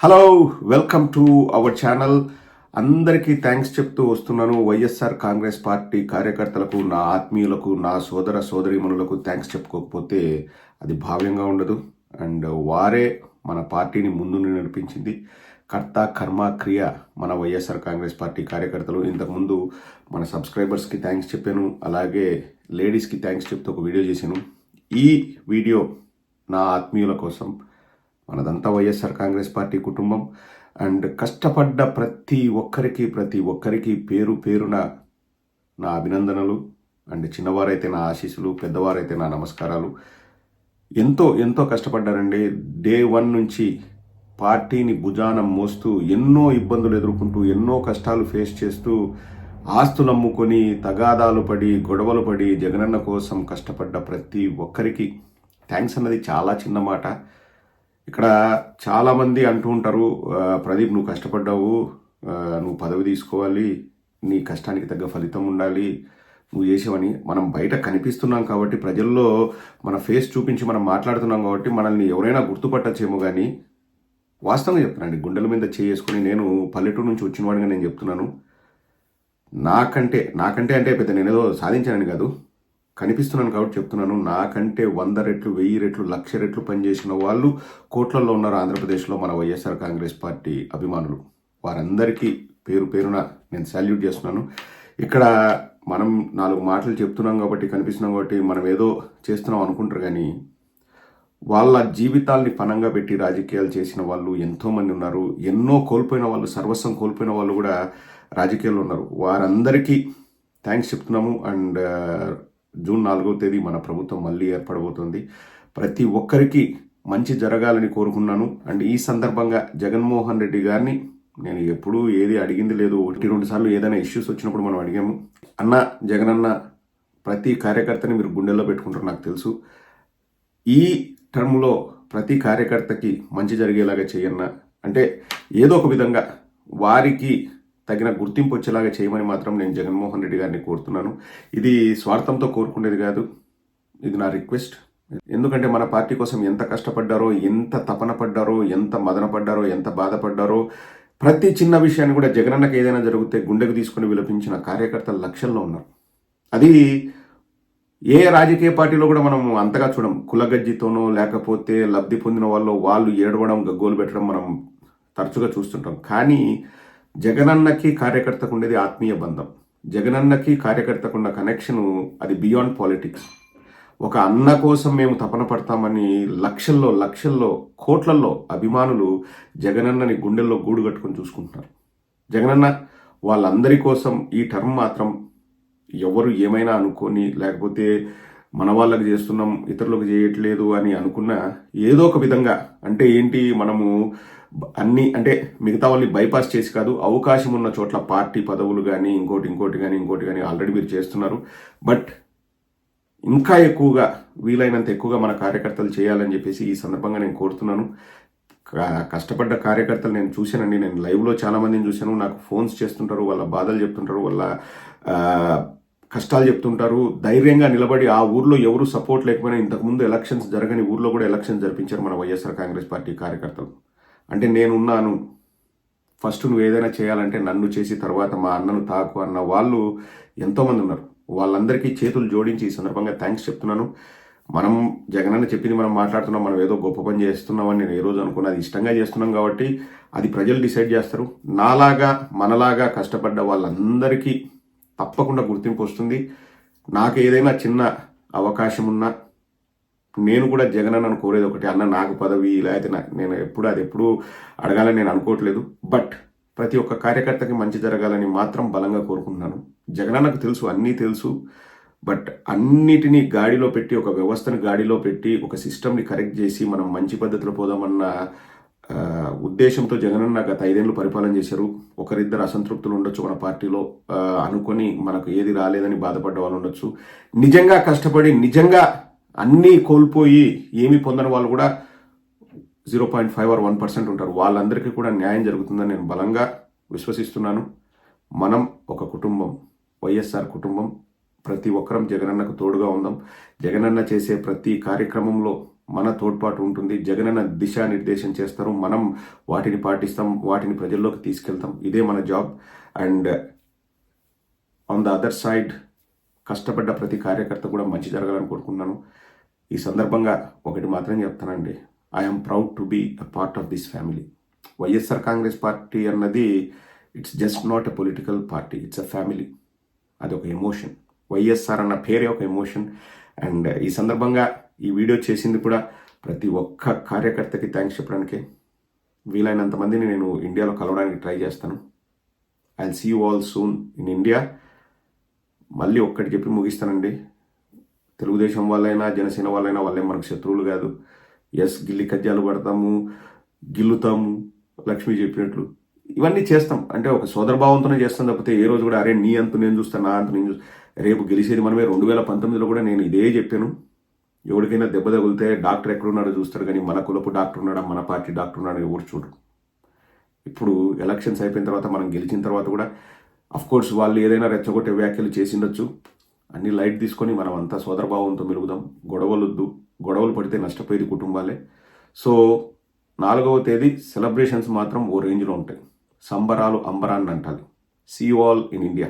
Hello welcome to our channel అందరికీ thanks చెప్తూ వస్తున్నాను. వైఎస్ఆర్ కాంగ్రెస్ పార్టీ కార్యకర్తలకు నా ఆత్మీయులకు నా సోదర సోదరీమణులకు థ్యాంక్స్ చెప్పుకోకపోతే అది భావ్యంగా ఉండదు. అండ్ వారే మన పార్టీని ముందు నడిపించింది. కర్త కర్మ క్రియ మన వైఎస్ఆర్ కాంగ్రెస్ పార్టీ కార్యకర్తలు. ఇంతకుముందు మన సబ్స్క్రైబర్స్కి థ్యాంక్స్ చెప్పాను. అలాగే లేడీస్కి థ్యాంక్స్ చెప్తూ ఒక వీడియో చేశాను. ఈ వీడియో నా ఆత్మీయుల కోసం మనదంతా వైఎస్ఆర్ కాంగ్రెస్ పార్టీ కుటుంబం. అండ్ కష్టపడ్డ ప్రతి ఒక్కరికి ప్రతి ఒక్కరికి పేరు పేరున నా అభినందనలు. అండ్ చిన్నవారైతే నా ఆశీస్సులు పెద్దవారైతే నా నమస్కారాలు. ఎంతో ఎంతో కష్టపడ్డారండి. డే వన్ నుంచి పార్టీని భుజాన మోస్తూ ఎన్నో ఇబ్బందులు ఎదుర్కొంటూ ఎన్నో కష్టాలు ఫేస్ చేస్తూ ఆస్తులు అమ్ముకొని తగాదాలు పడి గొడవలు పడి జగనన్న కోసం కష్టపడ్డ ప్రతి ఒక్కరికి థ్యాంక్స్ అన్నది చాలా చిన్న మాట. ఇక్కడ చాలామంది అంటూ ఉంటారు ప్రదీప్ నువ్వు కష్టపడ్డావు. నువ్వు పదవి తీసుకోవాలి. నీ కష్టానికి తగ్గ ఫలితం ఉండాలి. నువ్వు చేసేవని మనం బయట కనిపిస్తున్నాం కాబట్టి ప్రజల్లో మన ఫేస్ చూపించి మనం మాట్లాడుతున్నాం కాబట్టి మనల్ని ఎవరైనా గుర్తుపట్టచ్చేమో కానీ వాస్తవంగా చెప్తున్నానండి. గుండెల మీద చేసుకుని నేను పల్లెటూరు నుంచి వచ్చిన వాడిగా నేను చెప్తున్నాను. నాకంటే నాకంటే అంటే పెద్ద నేనేదో సాధించానని కాదు. కనిపిస్తున్నాను కాబట్టి చెప్తున్నాను. నాకంటే వంద రెట్లు వెయ్యి రెట్లు లక్ష రెట్లు పనిచేసిన వాళ్ళు కోట్లలో ఉన్నారు ఆంధ్రప్రదేశ్లో మన వైఎస్ఆర్ కాంగ్రెస్ పార్టీ అభిమానులు. వారందరికీ పేరు పేరున నేను సాల్యూట్ చేస్తున్నాను. ఇక్కడ మనం నాలుగు మాటలు చెప్తున్నాం కాబట్టి కనిపిస్తున్నాం కాబట్టి మనం ఏదో చేస్తున్నాం అనుకుంటారు కానీ వాళ్ళ జీవితాల్ని పనంగా పెట్టి రాజకీయాలు చేసిన వాళ్ళు ఎంతోమంది ఉన్నారు. ఎన్నో కోల్పోయిన వాళ్ళు సర్వస్వం కోల్పోయిన వాళ్ళు కూడా రాజకీయాల్లో ఉన్నారు. వారందరికీ థ్యాంక్స్ చెప్తున్నాము. అండ్ జూన్ నాలుగో తేదీ మన ప్రభుత్వం మళ్ళీ ఏర్పడబోతుంది. ప్రతి ఒక్కరికి మంచి జరగాలని కోరుకున్నాను. అండ్ ఈ సందర్భంగా జగన్మోహన్ రెడ్డి గారిని నేను ఎప్పుడూ ఏది అడిగింది లేదు. ఒకటి రెండు సార్లు ఏదైనా ఇష్యూస్ వచ్చినప్పుడు మనం అడిగాము. అన్న జగనన్న ప్రతి కార్యకర్తని మీరు గుండెల్లో పెట్టుకుంటారు నాకు తెలుసు. ఈ టర్మ్లో ప్రతి కార్యకర్తకి మంచి జరిగేలాగా చేయన్న అంటే ఏదో ఒక విధంగా వారికి తగిన గుర్తింపు వచ్చేలాగా చేయమని మాత్రం నేను జగన్మోహన్ రెడ్డి గారిని కోరుతున్నాను. ఇది స్వార్థంతో కోరుకునేది కాదు. ఇది నా రిక్వెస్ట్. ఎందుకంటే మన పార్టీ కోసం ఎంత కష్టపడ్డారో ఎంత తపన పడ్డారో ఎంత మదన పడ్డారో ఎంత బాధపడ్డారో ప్రతి చిన్న విషయాన్ని కూడా జగనన్నకి ఏదైనా జరిగితే గుండెకు తీసుకుని విలపించిన కార్యకర్తలు లక్షల్లో ఉన్నారు. అది ఏ రాజకీయ పార్టీలో కూడా మనం అంతగా చూడం. కులగజ్జితోనో లేకపోతే లబ్ధి పొందిన వాళ్ళు వాళ్ళు ఏడవడం గగ్గోలు పెట్టడం మనం తరచుగా చూస్తుంటాం. కానీ జగనన్నకి కార్యకర్తకు ఉండేది ఆత్మీయ బంధం. జగనన్నకి కార్యకర్తకు ఉన్న కనెక్షను అది బియాండ్ పాలిటిక్స్ ఒక అన్న కోసం మేము తపన పడతామని లక్షల్లో లక్షల్లో కోట్లల్లో అభిమానులు జగనన్నని గుండెల్లో గూడు కట్టుకొని చూసుకుంటున్నారు. జగనన్న వాళ్ళందరి కోసం ఈ టర్మ్ మాత్రం ఎవరు ఏమైనా అనుకొని లేకపోతే మన వాళ్ళకి చేస్తున్నాం ఇతరులకు చేయట్లేదు అని అనుకున్న ఏదో ఒక విధంగా అంటే ఏంటి మనము అన్ని అంటే మిగతా వాళ్ళని బైపాస్ చేసి కాదు అవకాశం ఉన్న చోట్ల పార్టీ పదవులు కానీ ఇంకోటి ఇంకోటి కానీ ఇంకోటి కానీ ఆల్రెడీ మీరు చేస్తున్నారు. బట్ ఇంకా ఎక్కువగా వీలైనంత ఎక్కువగా మన కార్యకర్తలు చేయాలని చెప్పేసి ఈ సందర్భంగా నేను కోరుతున్నాను. కష్టపడ్డ కార్యకర్తలు నేను చూశానండి. నేను లైవ్లో చాలామందిని చూశాను. నాకు ఫోన్స్ చేస్తుంటారు వాళ్ళ బాధలు చెప్తుంటారు వాళ్ళ కష్టాలు చెప్తుంటారు. ధైర్యంగా నిలబడి ఆ ఊర్లో ఎవరు సపోర్ట్ లేకపోయినా ఇంతకుముందు ఎలక్షన్స్ జరగని ఊర్లో కూడా ఎలక్షన్స్ జరిపించారు మన వైఎస్ఆర్ కాంగ్రెస్ పార్టీ కార్యకర్తలు. అంటే నేనున్నాను. ఫస్ట్ నువ్వు ఏదైనా చేయాలంటే నన్ను చేసి తర్వాత మా అన్నను తాకు అన్న వాళ్ళు ఎంతోమంది ఉన్నారు. వాళ్ళందరికీ చేతులు జోడించి ఈ సందర్భంగా థ్యాంక్స్ చెప్తున్నాను. మనం జగనన్న చెప్పింది మనం మాట్లాడుతున్నాం మనం ఏదో గొప్ప పని చేస్తున్నామని నేను ఏ రోజు అనుకున్నది ఇష్టంగా చేస్తున్నాం కాబట్టి అది ప్రజలు డిసైడ్ చేస్తారు. నాలాగా మనలాగా కష్టపడ్డ వాళ్ళందరికీ తప్పకుండా గుర్తింపు వస్తుంది. నాకు ఏదైనా చిన్న అవకాశం ఉన్నా నేను కూడా జగన్ అన్నను కోరేది ఒకటి అన్న నాకు పదవి ఇలా అయితే నాకు నేను ఎప్పుడు అది ఎప్పుడు అడగాలని నేను అనుకోవట్లేదు. బట్ ప్రతి ఒక్క కార్యకర్తకి మంచి జరగాలని మాత్రం బలంగా కోరుకుంటున్నాను. జగనన్నకు తెలుసు అన్నీ తెలుసు. బట్ అన్నిటినీ గాడిలో పెట్టి ఒక వ్యవస్థను గాడిలో పెట్టి ఒక సిస్టమ్ని కరెక్ట్ చేసి మనం మంచి పద్ధతిలో పోదామన్న ఉద్దేశంతో జగనన్న గత ఐదేళ్ళు పరిపాలన చేశారు. ఒకరిద్దరు అసంతృప్తులు ఉండొచ్చు మన పార్టీలో అనుకొని మనకు ఏది రాలేదని బాధపడ్డ వాళ్ళు ఉండొచ్చు. నిజంగా కష్టపడి నిజంగా అన్నీ కోల్పోయి ఏమి పొందని వాళ్ళు కూడా zero point five or one percent ఉంటారు. వాళ్ళందరికీ కూడా న్యాయం జరుగుతుందని నేను బలంగా విశ్వసిస్తున్నాను. మనం ఒక కుటుంబం వైఎస్ఆర్ కుటుంబం ప్రతి ఒక్కరం జగనన్నకు తోడుగా ఉందాం. జగనన్న చేసే ప్రతి కార్యక్రమంలో మన తోడ్పాటు ఉంటుంది. జగనన్న దిశానిర్దేశం చేస్తారు. మనం వాటిని పాటిస్తాం వాటిని ప్రజల్లోకి తీసుకెళ్తాం. ఇదే మన job. And on the other side కష్టపడ్డ ప్రతి కార్యకర్త కూడా మంచి జరగాలని కోరుకున్నాను ఈ సందర్భంగా ఒకటి మాత్రం చెప్తానండి. I'm proud to be a part of this family YSR Congress party అన్నది it's just not a political party it's a family అది ఒక ఎమోషన్ వైఎస్ఆర్ అన్న పేరే ఒక ఎమోషన్ అండ్ ఈ సందర్భంగా ఈ వీడియో చేసింది కూడా ప్రతి ఒక్క కార్యకర్తకి థ్యాంక్స్ చెప్పడానికి. వీలైనంత మందిని నేను ఇండియాలో కలవడానికి ట్రై చేస్తాను. I see you all soon in India మళ్ళీ ఒక్కటి చెప్పి ముగిస్తానండి. తెలుగుదేశం వాళ్ళైనా జనసేన వాళ్ళైనా వాళ్ళే మనకు శత్రువులు కాదు. ఎస్ గిల్లి కజ్జాలు పడతాము గిల్లుతాము లక్ష్మి చెప్పినట్లు. ఇవన్నీ చేస్తాం. అంటే ఒక సోదరభావంతోనే చేస్తాం తప్పితే ఏ రోజు కూడా అరే నీ అంత నేను చూస్తాను నా అంత నేను చూస్తాను రేపు గెలిచేది మనమే. రెండు వేల పంతొమ్మిదిలో కూడా నేను ఇదే చెప్పాను. ఎవరికైనా దెబ్బ తగిలితే డాక్టర్ ఎక్కడున్నాడో చూస్తాడు కానీ మన కులపు డాక్టర్ ఉన్నాడా మన పార్టీ డాక్టర్ ఉన్నాడా ఎవరు చూడరు. ఇప్పుడు ఎలక్షన్స్ అయిపోయిన తర్వాత మనం గెలిచిన తర్వాత కూడా కోర్స్ వాళ్ళు ఏదైనా రెచ్చగొట్టే వ్యాఖ్యలు చేసిండొచ్చు. అన్ని లైట్ తీసుకొని మనం అంతా సోదరభావంతో మెలుగుదాం. గొడవలొద్దు. గొడవలు పడితే నష్టపోయేది కుటుంబాలే. సో నాలుగవ తేదీ సెలబ్రేషన్స్ మాత్రం ఓ రేంజ్లో ఉంటాయి. సంబరాలు అంబరాన్ని అంటాలి సీ ఆల్ ఇన్ ఇండియా